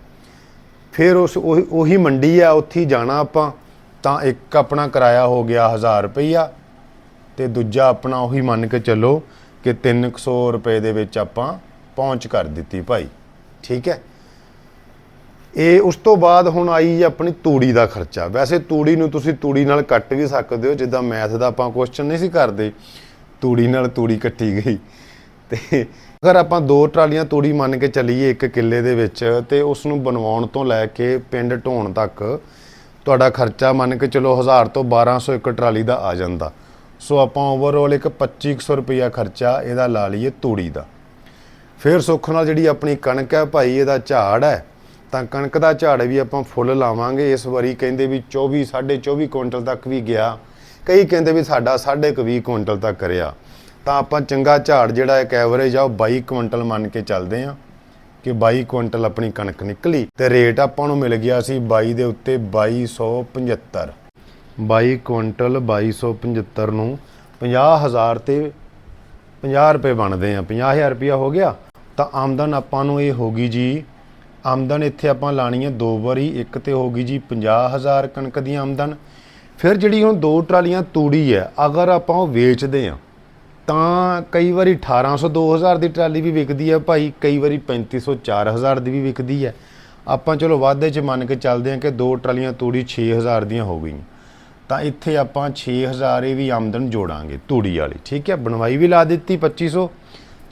ਫਿਰ ਉਸ ਉਹੀ ਮੰਡੀ ਆ, ਉੱਥੇ ਜਾਣਾ ਆਪਾਂ, ਤਾਂ ਇੱਕ ਆਪਣਾ ਕਿਰਾਇਆ ਹੋ ਗਿਆ 1000 ਰੁਪਈਆ ਤੇ ਦੂਜਾ ਆਪਣਾ ਉਹੀ ਮੰਨ ਕੇ ਚੱਲੋ ਕਿ 300 ਰੁਪਏ ਦੇ ਵਿੱਚ ਆਪਾਂ ਪਹੁੰਚ ਕਰ ਦਿੱਤੀ ਭਾਈ, ਠੀਕ ਹੈ? ਇਹ ਉਸ ਤੋਂ ਬਾਅਦ ਹੁਣ ਆਈ ਆਪਣੀ ਤੂੜੀ ਦਾ ਖਰਚਾ। ਵੈਸੇ ਤੂੜੀ ਨੂੰ ਤੁਸੀਂ ਤੂੜੀ ਨਾਲ ਕੱਟ ਵੀ ਸਕਦੇ ਹੋ, ਜਿੱਦਾਂ ਮੈਥ ਦਾ ਆਪਾਂ ਕੁਐਸਚਨ ਨਹੀਂ ਸੀ ਕਰਦੇ। ਤੂੜੀ ਨਾਲ ਤੂੜੀ ਕੱਟੀ ਗਈ ਤੇ ਅਗਰ ਆਪਾਂ ਦੋ ਟਰਾਲੀਆਂ ਤੂੜੀ ਮੰਨ ਕੇ ਚੱਲੀਏ ਇੱਕ ਕਿੱਲੇ ਦੇ ਵਿੱਚ ਤੇ ਉਸ ਨੂੰ ਬਣਵਾਉਣ ਤੋਂ ਲੈ ਕੇ ਪਿੰਡ ਢੋਣ ਤੱਕ, ਤੁਹਾਡਾ ਖਰਚਾ ਮੰਨ ਕੇ ਚਲੋ 1000 ਤੋਂ 1200 ਇੱਕ ਟਰਾਲੀ ਦਾ ਆ ਜਾਂਦਾ। ਸੋ ਆਪਾਂ ਓਵਰਆਲ ਇੱਕ 2500 ਰੁਪਇਆ ਖਰਚਾ ਇਹਦਾ ਲਾ ਲਈਏ ਤੂੜੀ ਦਾ। ਫਿਰ ਸੁੱਖ ਨਾਲ ਜਿਹੜੀ ਆਪਣੀ ਕਣਕ ਹੈ ਭਾਈ, ਇਹਦਾ ਝਾੜ ਹੈ, ਤਾਂ ਕਣਕ ਦਾ ਝਾੜ ਵੀ ਆਪਾਂ ਫੁੱਲ ਲਾਵਾਂਗੇ। ਇਸ ਵਾਰੀ ਕਹਿੰਦੇ ਵੀ 24 24.5 ਕੁਇੰਟਲ ਤੱਕ ਵੀ ਗਿਆ। ਕਈ ਕਹਿੰਦੇ ਵੀ ਸਾਡਾ 20 ਕੁਇੰਟਲ ਤੱਕ ਕਰਿਆ ਤਾਂ ਆਪਾਂ ਚੰਗਾ ਝਾੜ ਜਿਹੜਾ ਇੱਕ ਐਵਰੇਜ ਆ, ਉਹ 22 ਕੁਇੰਟਲ ਮੰਨ ਕੇ ਚੱਲਦੇ ਆ ਕਿ 22 ਕੁਇੰਟਲ ਆਪਣੀ ਕਣਕ ਨਿਕਲੀ ਤੇ ਰੇਟ ਆਪਾਂ ਨੂੰ ਮਿਲ ਗਿਆ ਸੀ 22 ਦੇ ਉੱਤੇ 2275 22 ਕੁਇੰਟਲ 2275 ਨੂੰ 50000 ਤੇ 50 ਰੁਪਏ ਬਣਦੇ ਆ 50000 ਰੁਪਇਆ ਹੋ ਗਿਆ। ਤਾਂ ਆਮਦਨ ਆਪਾਂ ਨੂੰ ਇਹ ਹੋ ਗਈ ਜੀ, ਆਮਦਨ ਇੱਥੇ ਆਪਾਂ ਲਾਣੀ ਹੈ ਦੋ ਵਾਰੀ, ਇੱਕ ਤੇ ਹੋ ਗਈ ਜੀ 50000 ਕਣਕ ਦੀ ਆਮਦਨ। ਫਿਰ ਜਿਹੜੀ ਹੁਣ ਦੋ ਟਰਾਲੀਆਂ ਤੂੜੀ ਹੈ, ਅਗਰ ਆਪਾਂ ਉਹ ਵੇਚਦੇ ਆ ਤਾਂ ਕਈ ਵਾਰੀ 1800 2000 ਦੀ ਟਰਾਲੀ ਵੀ ਵਿਕਦੀ ਹੈ ਭਾਈ, ਕਈ ਵਾਰੀ 3500 4000 ਦੀ ਵੀ ਵਿਕਦੀ ਹੈ। ਆਪਾਂ ਚਲੋ ਵਾਧੇ ਚ ਮੰਨ ਕੇ ਚੱਲਦੇ ਹਾਂ ਕਿ ਦੋ ਟਰਾਲੀਆਂ ਤੂੜੀ 6000 ਦੀਆਂ ਹੋ ਗਈਆਂ। ਤਾਂ ਇੱਥੇ ਆਪਾਂ 6000 ਇਹ ਵੀ ਆਮਦਨ ਜੋੜਾਂਗੇ ਤੂੜੀ ਵਾਲੀ, ਠੀਕ ਹੈ? ਬਣਵਾਈ ਵੀ ਲਾ ਦਿੱਤੀ 2500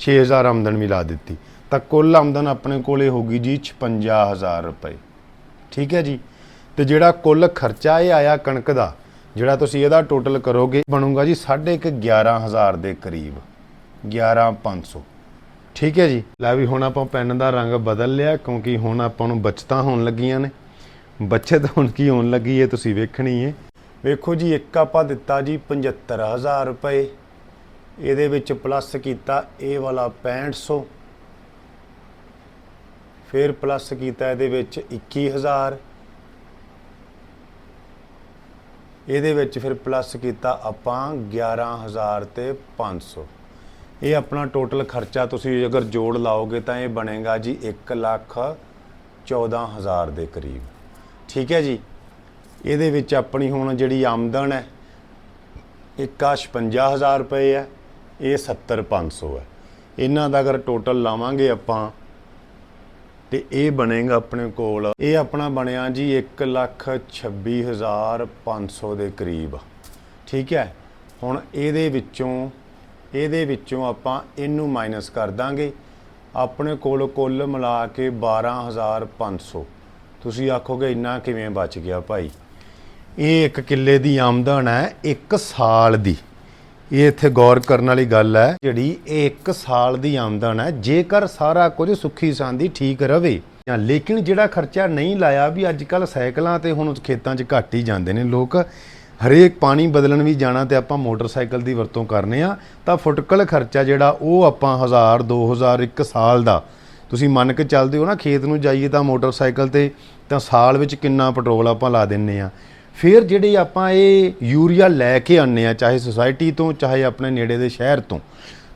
6000 ਆਮਦਨ ਵੀ ਲਾ ਦਿੱਤੀ। ਤਾਂ ਕੁੱਲ ਆਮਦਨ ਆਪਣੇ ਕੋਲੇ ਹੋਗੀ ਜੀ 56000 ਰੁਪਏ, ਠੀਕ ਹੈ ਜੀ? ਤੇ ਜਿਹੜਾ ਕੁੱਲ ਖਰਚਾ ਇਹ ਆਇਆ ਕਣਕ ਦਾ ਜਿਹੜਾ ਤੁਸੀਂ ਇਹਦਾ ਟੋਟਲ ਕਰੋਗੇ, ਬਣੂਗਾ ਜੀ 11500 ਦੇ ਕਰੀਬ। 11500 ਠੀਕ ਹੈ ਜੀ? ਲੈ ਵੀ ਹੁਣ ਆਪਾਂ ਪੈਨ ਦਾ ਰੰਗ ਬਦਲ ਲਿਆ, ਕਿਉਂਕਿ ਹੁਣ ਆਪਾਂ ਨੂੰ ਬਚਤਾਂ ਹੋਣ ਲੱਗੀਆਂ ਨੇ। ਬਚਤ ਹੁਣ ਕੀ ਹੋਣ ਲੱਗੀ ਹੈ ਤੁਸੀਂ ਵੇਖਣੀ ਹੈ ਵੇਖੋ ਜੀ, ਇੱਕ ਆਪਾਂ ਦਿੱਤਾ ਜੀ 75000 ਰੁਪਏ। ਇਹਦੇ ਵਿੱਚ ਪਲੱਸ ਕੀਤਾ ਇਹ ਵਾਲਾ 6500 ਫਿਰ ਪਲੱਸ ਕੀਤਾ ਇਹਦੇ ਵਿੱਚ 21000 ਇਹਦੇ ਵਿੱਚ ਫਿਰ ਪਲੱਸ ਕੀਤਾ ਆਪਾਂ 11000 ਤੇ 500 ਇਹ ਆਪਣਾ ਟੋਟਲ ਖਰਚਾ ਤੁਸੀਂ ਅਗਰ ਜੋੜ ਲਾਓਗੇ ਤਾਂ ਇਹ ਬਣੇਗਾ ਜੀ 1 ਲੱਖ 14000 ਦੇ ਕਰੀਬ। ਠੀਕ ਹੈ ਜੀ? ਇਹਦੇ ਵਿੱਚ ਆਪਣੀ ਹੁਣ ਜਿਹੜੀ ਆਮਦਨ ਹੈ, ਇੱਕ ਆ 56000 ਰੁਪਏ ਹੈ, ਇਹ 70500 ਹੈ। ਇਹਨਾਂ ਦਾ ਅਗਰ ਟੋਟਲ ਲਾਵਾਂਗੇ ਆਪਾਂ ਤੇ ਇਹ ਬਣੇਗਾ ਆਪਣੇ ਕੋਲ। ਇਹ ਆਪਣਾ ਬਣਿਆ ਜੀ 126500 ਦੇ ਕਰੀਬ। ਠੀਕ ਹੈ? ਹੁਣ ਇਹਦੇ ਵਿੱਚੋਂ ਇਹਦੇ ਵਿੱਚੋਂ ਆਪਾਂ ਇਹਨੂੰ ਮਾਈਨਸ ਕਰ ਦਾਂਗੇ। ਆਪਣੇ ਕੋਲ ਕੁੱਲ ਮਿਲਾ ਕੇ 12500 ਤੁਸੀਂ ਆਖੋਗੇ, ਇੰਨਾ ਕਿਵੇਂ ਬਚ ਗਿਆ ਭਾਈ? ਇਹ ਇੱਕ ਕਿੱਲੇ ਦੀ ਆਮਦਨ ਹੈ ਇੱਕ ਸਾਲ ਦੀ। ਇਹ ਇੱਥੇ ਗੌਰ ਕਰਨ ਵਾਲੀ ਗੱਲ ਹੈ, ਜਿਹੜੀ ਇਹ ਇੱਕ ਸਾਲ ਦੀ ਆਮਦਨ ਹੈ, ਜੇਕਰ ਸਾਰਾ ਕੁਝ ਸੁੱਖੀ ਸਾਂਦੀ ਠੀਕ ਰਵੇ। ਜਾਂ ਲੇਕਿਨ ਜਿਹੜਾ ਖਰਚਾ ਨਹੀਂ ਲਾਇਆ, ਵੀ ਅੱਜ ਕੱਲ ਸਾਈਕਲਾਂ ਤੇ ਹੁਣ ਖੇਤਾਂ 'ਚ ਘੱਟ ਹੀ ਜਾਂਦੇ ਨੇ ਲੋਕ, ਹਰੇਕ ਪਾਣੀ ਬਦਲਣ ਵੀ ਜਾਣਾ ਤੇ ਆਪਾਂ ਮੋਟਰਸਾਈਕਲ ਦੀ ਵਰਤੋਂ ਕਰਨੇ ਆ, ਤਾਂ ਫੁਟਕਲ ਖਰਚਾ ਜਿਹੜਾ ਉਹ ਆਪਾਂ 1000 2000 ਇੱਕ ਸਾਲ ਦਾ। ਤੁਸੀਂ ਮੰਨ ਕੇ ਚੱਲਦੇ ਹੋ ਨਾ, ਖੇਤ ਨੂੰ ਜਾਈਏ ਤਾਂ ਮੋਟਰਸਾਈਕਲ ਤੇ ਤਾਂ ਸਾਲ ਵਿੱਚ ਕਿੰਨਾ ਪੈਟਰੋਲ ਆਪਾਂ ਲਾ ਦਿੰਨੇ ਆ। ਫਿਰ ਜਿਹੜੇ ਆਪਾਂ ਇਹ ਯੂਰੀਆ ਲੈ ਕੇ ਆਉਂਦੇ ਆ, ਚਾਹੇ ਸੁਸਾਇਟੀ ਤੋਂ, ਚਾਹੇ ਆਪਣੇ ਨੇੜੇ ਦੇ ਸ਼ਹਿਰ ਤੋਂ,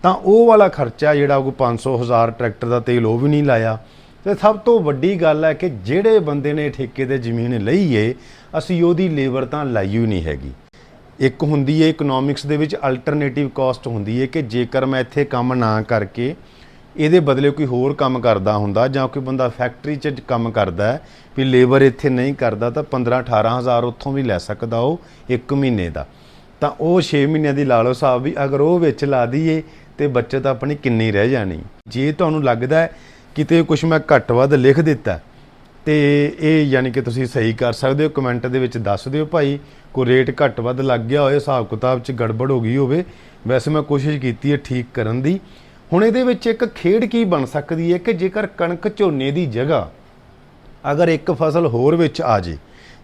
ਤਾਂ ਉਹ ਵਾਲਾ ਖਰਚਾ ਜਿਹੜਾ ਉਹ 500 ਹਜ਼ਾਰ ਟਰੈਕਟਰ ਦਾ ਤੇਲ ਉਹ ਵੀ ਨਹੀਂ ਲਾਇਆ। ਤੇ ਸਭ ਤੋਂ ਵੱਡੀ ਗੱਲ ਹੈ ਕਿ ਜਿਹੜੇ ਬੰਦੇ ਨੇ ਠੇਕੇ ਤੇ ਜ਼ਮੀਨ ਲਈ ਏ, ਅਸੀਂ ਉਹਦੀ ਲੇਬਰ ਤਾਂ ਲਾਈ ਹੀ ਨਹੀਂ ਹੈਗੀ। ਇੱਕ ਹੁੰਦੀ ਹੈ ਇਕਨੋਮਿਕਸ ਦੇ ਵਿੱਚ ਅਲਟਰਨੇਟਿਵ ਕਾਸਟ ਹੁੰਦੀ ਹੈ ਕਿ ਜੇਕਰ ਮੈਂ ਇੱਥੇ ਕੰਮ ਨਾ ਕਰਕੇ ਇਹਦੇ ਬਦਲੇ ਕੋਈ ਹੋਰ ਕੰਮ ਕਰਦਾ ਹੁੰਦਾ ਜਾਂ ਕੋਈ ਬੰਦਾ ਫੈਕਟਰੀ 'ਚ ਕੰਮ ਕਰਦਾ ਵੀ ਲੇਬਰ ਇੱਥੇ ਨਹੀਂ ਕਰਦਾ ਤਾਂ 15 18000 ਉੱਥੋਂ ਵੀ ਲੈ ਸਕਦਾ ਉਹ ਇੱਕ ਮਹੀਨੇ ਦਾ। ਤਾਂ ਉਹ 6 ਮਹੀਨਿਆਂ ਦੀ ਲਾ ਲਓ ਹਿਸਾਬ ਵੀ ਅਗਰ ਉਹ ਵਿੱਚ ਲਾ ਦਈਏ ਤੇ ਬੱਚਤ ਆਪਣੀ ਕਿੰਨੀ ਰਹਿ ਜਾਣੀ। ਜੇ ਤੁਹਾਨੂੰ ਲੱਗਦਾ ਕਿਤੇ ਕੁਝ ਮੈਂ ਘੱਟ ਵੱਧ ਲਿਖ ਦਿੱਤਾ ਤੇ ਇਹ ਯਾਨੀ ਕਿ ਤੁਸੀਂ ਸਹੀ ਕਰ ਸਕਦੇ ਹੋ ਕਮੈਂਟ ਦੇ ਵਿੱਚ ਦੱਸ ਦਿਓ ਭਾਈ, ਕੋਈ ਰੇਟ ਘੱਟ ਵੱਧ ਲੱਗ ਗਿਆ ਹੋਏ, ਹਿਸਾਬ ਕਿਤਾਬ 'ਚ ਗੜਬੜ ਹੋ ਗਈ ਹੋਵੇ, ਵੈਸੇ ਮੈਂ ਕੋਸ਼ਿਸ਼ ਕੀਤੀ ਹੈ ਠੀਕ ਕਰਨ ਦੀ। ਹੁਣ ਇਹਦੇ ਵਿੱਚ ਇੱਕ ਖੇਡ ਕੀ ਬਣ ਸਕਦੀ ਹੈ ਕਿ ਜੇਕਰ ਕਣਕ ਝੋਨੇ ਦੀ ਜਗ੍ਹਾ ਅਗਰ ਇੱਕ ਫਸਲ ਹੋਰ ਵਿੱਚ ਆ ਜੇ,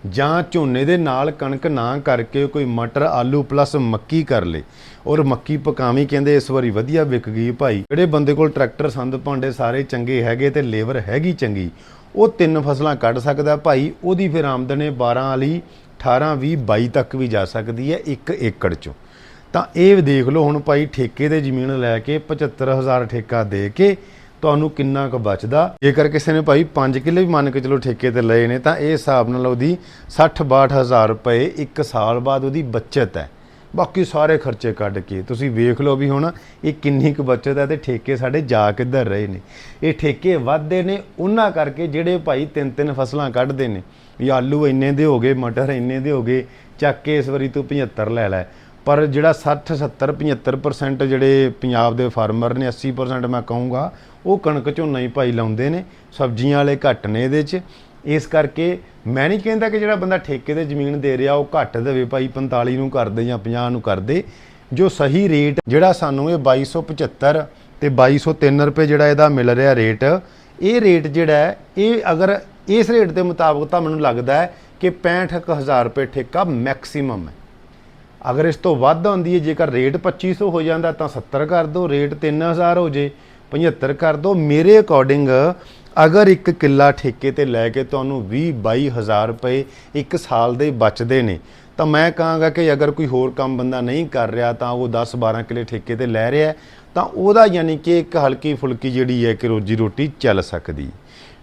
ਜਾਂ ਝੋਨੇ ਦੇ ਨਾਲ ਕਣਕ ਨਾ ਕਰਕੇ ਕੋਈ ਮਟਰ, ਆਲੂ ਪਲੱਸ ਮੱਕੀ ਕਰ ਲੇ, ਔਰ ਮੱਕੀ ਪਕਾਵੀਂ ਕਹਿੰਦੇ ਇਸ ਵਾਰੀ ਵਧੀਆ ਵਿਕ ਗਈ ਭਾਈ। ਜਿਹੜੇ ਬੰਦੇ ਕੋਲ ਟਰੈਕਟਰ, ਸੰਦ ਭਾਂਡੇ ਸਾਰੇ ਚੰਗੇ ਹੈਗੇ ਤੇ ਲੇਬਰ ਹੈਗੀ ਚੰਗੀ, ਉਹ ਤਿੰਨ ਫਸਲਾਂ ਕੱਢ ਸਕਦਾ ਭਾਈ। ਉਹਦੀ ਫਿਰ ਆਮਦਨ 12 ਵਾਲੀ 18 20 22 ਤੱਕ ਵੀ ਜਾ ਸਕਦੀ ਹੈ ਇੱਕ ਏਕੜ ਚੋਂ। ਤਾਂ ਇਹ ਦੇਖ ਲਓ, ਹੁਣ ਭਾਈ ਠੇਕੇ ਤੇ ਜ਼ਮੀਨ ਲੈ ਕੇ 75000 ਠੇਕਾ ਦੇ ਕੇ ਤੁਹਾਨੂੰ ਕਿੰਨਾ ਕੁ ਬਚਦਾ। ਜੇਕਰ ਕਿਸੇ ਨੇ ਭਾਈ 5 ਕਿੱਲੇ ਵੀ ਮੰਨ ਕੇ ਚਲੋ ਠੇਕੇ ਤੇ ਲਏ ਨੇ, ਤਾਂ ਇਹ ਹਿਸਾਬ ਨਾਲ ਉਹਦੀ 60 62000 ਰੁਪਏ ਇੱਕ ਸਾਲ ਬਾਅਦ ਉਹਦੀ ਬਚਤ ਹੈ। ਬਾਕੀ ਸਾਰੇ ਖਰਚੇ ਕੱਢ ਕੇ ਤੁਸੀਂ ਵੇਖ ਲਓ ਵੀ ਹੁਣ ਇਹ ਕਿੰਨੀ ਕੁ ਬਚਤ ਹੈ ਤੇ ਠੇਕੇ ਸਾਡੇ ਜਾ ਕਿੱਧਰ ਰਹੇ ਨੇ। ਇਹ ਠੇਕੇ ਵੱਧਦੇ ਨੇ, ਉਹਨਾਂ ਕਰਕੇ ਜਿਹੜੇ ਭਾਈ ਤਿੰਨ ਤਿੰਨ ਫਸਲਾਂ ਕੱਢਦੇ ਨੇ। ਵੀ ਆਲੂ ਇੰਨੇ ਦੇ ਹੋ ਗਏ, ਮਟਰ ਇੰਨੇ ਦੇ ਹੋ ਗਏ, ਚੱਕ ਕੇ ਇਸ ਵਾਰੀ ਤੂੰ 75 ਲੈ ਲੈ। ਪਰ ਜਿਹੜਾ 60 70 75% ਜਿਹੜੇ ਪੰਜਾਬ ਦੇ ਫਾਰਮਰ ਨੇ 80% ਮੈਂ ਕਹੂੰਗਾ, ਉਹ ਕਣਕ ਝੋਨਾ ਹੀ ਭਾਈ ਲਾਉਂਦੇ ਨੇ, ਸਬਜ਼ੀਆਂ ਵਾਲੇ ਘੱਟ ਨੇ ਇਹਦੇ 'ਚ। ਇਸ ਕਰਕੇ ਮੈਂ ਨਹੀਂ ਕਹਿੰਦਾ ਕਿ ਜਿਹੜਾ ਬੰਦਾ ਠੇਕੇ ਤੇ ਜ਼ਮੀਨ ਦੇ ਰਿਹਾ, ਉਹ ਘੱਟ ਦੇਵੇ, ਭਾਈ 45 ਨੂੰ ਕਰਦੇ ਜਾਂ 50 ਨੂੰ ਕਰਦੇ। ਜੋ ਸਹੀ ਰੇਟ ਜਿਹੜਾ ਸਾਨੂੰ ਇਹ 2275 ਤੇ 2203 ਰੁਪਏ ਜਿਹੜਾ ਇਹਦਾ ਮਿਲ ਰਿਹਾ ਰੇਟ ਇਹ ਰੇਟ ਜਿਹੜਾ ਇਹ ਅਗਰ ਇਸ ਰੇਟ ਦੇ ਮੁਤਾਬਕ ਤਾਂ ਮੈਨੂੰ ਲੱਗਦਾ ਹੈ ਕਿ 65000 ਰੁਪਏ ਠੇਕਾ ਮੈਕਸਿਮਮ ਹੈ। ਅਗਰ ਇਸ ਤੋਂ ਵੱਧ ਆਉਂਦੀ ਹੈ, ਜੇਕਰ ਰੇਟ 2500 ਹੋ ਜਾਂਦਾ, ਤਾਂ 70 ਕਰ ਦਿਓ, ਰੇਟ 3000 ਹੋ ਜੇ 75 ਕਰ ਦਿਓ। ਮੇਰੇ ਅਕੋਰਡਿੰਗ ਅਗਰ ਇੱਕ ਕਿੱਲਾ ਠੇਕੇ ਤੇ ਲੈ ਕੇ ਤੁਹਾਨੂੰ 20 22000 ਰੁਪਏ ਇੱਕ ਸਾਲ ਦੇ ਬਚਦੇ ਨੇ, ਤਾਂ ਮੈਂ ਕਹਾਂਗਾ ਕਿ ਅਗਰ ਕੋਈ ਹੋਰ ਕੰਮ ਬੰਦਾ ਨਹੀਂ ਕਰ ਰਿਹਾ, ਤਾਂ ਉਹ 10 12 ਕਿੱਲੇ ਠੇਕੇ ਤੇ ਲੈ ਰਿਹਾ, ਤਾਂ ਉਹਦਾ ਯਾਨੀ ਕਿ ਇੱਕ ਹਲਕੀ ਫੁਲਕੀ ਜਿਹੜੀ ਹੈ ਕਿ ਰੋਜੀ ਰੋਟੀ ਚੱਲ ਸਕਦੀ।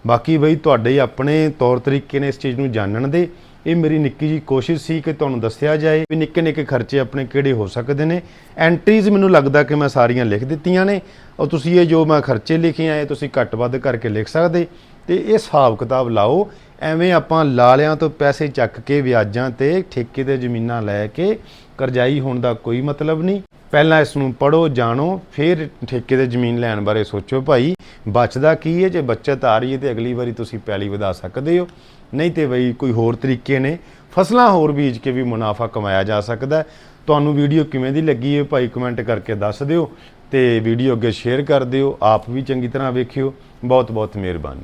ਬਾਕੀ ਬਈ, ਤੁਹਾਡੇ ਆਪਣੇ ਤੌਰ ਤਰੀਕੇ ਨੇ ਇਸ ਚੀਜ਼ ਨੂੰ ਜਾਣਨ ਦੇ। ਇਹ ਮੇਰੀ ਨਿੱਕੀ ਜੀ ਕੋਸ਼ਿਸ਼ ਸੀ ਕਿ ਤੁਹਾਨੂੰ ਦੱਸਿਆ ਜਾਏ ਵੀ ਨਿੱਕੇ ਨਿੱਕੇ ਖਰਚੇ ਆਪਣੇ ਕਿਹੜੇ ਹੋ ਸਕਦੇ ਨੇ। ਐਂਟਰੀਜ਼ ਮੈਨੂੰ ਲੱਗਦਾ ਕਿ ਮੈਂ ਸਾਰੀਆਂ ਲਿਖ ਦਿੱਤੀਆਂ ਨੇ ਔਰ ਤੁਸੀਂ ਇਹ ਜੋ ਮੈਂ ਖਰਚੇ ਲਿਖੇ ਆ, ਇਹ ਤੁਸੀਂ ਘੱਟ ਵੱਧ ਕਰਕੇ ਲਿਖ ਸਕਦੇ। ਤੇ ਇਹ ਹਿਸਾਬ ਕਿਤਾਬ ਲਾਓ, ਐਵੇਂ ਆਪਾਂ ਲਾਲਿਆਂ ਤੋਂ ਪੈਸੇ ਚੱਕ ਕੇ ਵਿਆਜਾਂ ਤੇ ਠੇਕੇ ਤੇ ਜ਼ਮੀਨਾਂ ਲੈ ਕੇ ਕਰਜ਼ਾਈ ਹੋਣ ਦਾ ਕੋਈ ਮਤਲਬ ਨਹੀਂ। ਪਹਿਲਾਂ ਇਸ ਨੂੰ ਪੜੋ ਜਾਣੋ, ਫਿਰ ਠੇਕੇ ਤੇ ਜ਼ਮੀਨ ਲੈਣ ਬਾਰੇ ਸੋਚੋ ਭਾਈ। ਬਚਦਾ ਕੀ ਹੈ ਜੇ ਬੱਚਤ ਆ ਰਹੀ ਹੈ ਤੇ ਅਗਲੀ ਵਾਰੀ ਤੁਸੀਂ ਪੈਲੀ ਵਧਾ ਸਕਦੇ ਹੋ। ਨਹੀਂ ਤੇ ਬਈ ਕੋਈ ਹੋਰ ਤਰੀਕੇ ਨੇ। ਫਸਲਾਂ ਹੋਰ ਬੀਜ ਕੇ ਵੀ ਮੁਨਾਫਾ ਕਮਾਇਆ ਜਾ ਸਕਦਾ ਤੁਹਾਨੂੰ ਵੀਡੀਓ ਕਿਵੇਂ ਦੀ ਲੱਗੀ ਹੈ ਭਾਈ ਕਮੈਂਟ ਕਰਕੇ ਦੱਸ ਦਿਓ ਤੇ ਵੀਡੀਓ ਅੱਗੇ ਸ਼ੇਅਰ ਕਰ ਦਿਓ। ਆਪ ਵੀ ਚੰਗੀ ਤਰ੍ਹਾਂ ਵੇਖਿਓ। ਬਹੁਤ ਬਹੁਤ ਮਿਹਰਬਾਨੀ।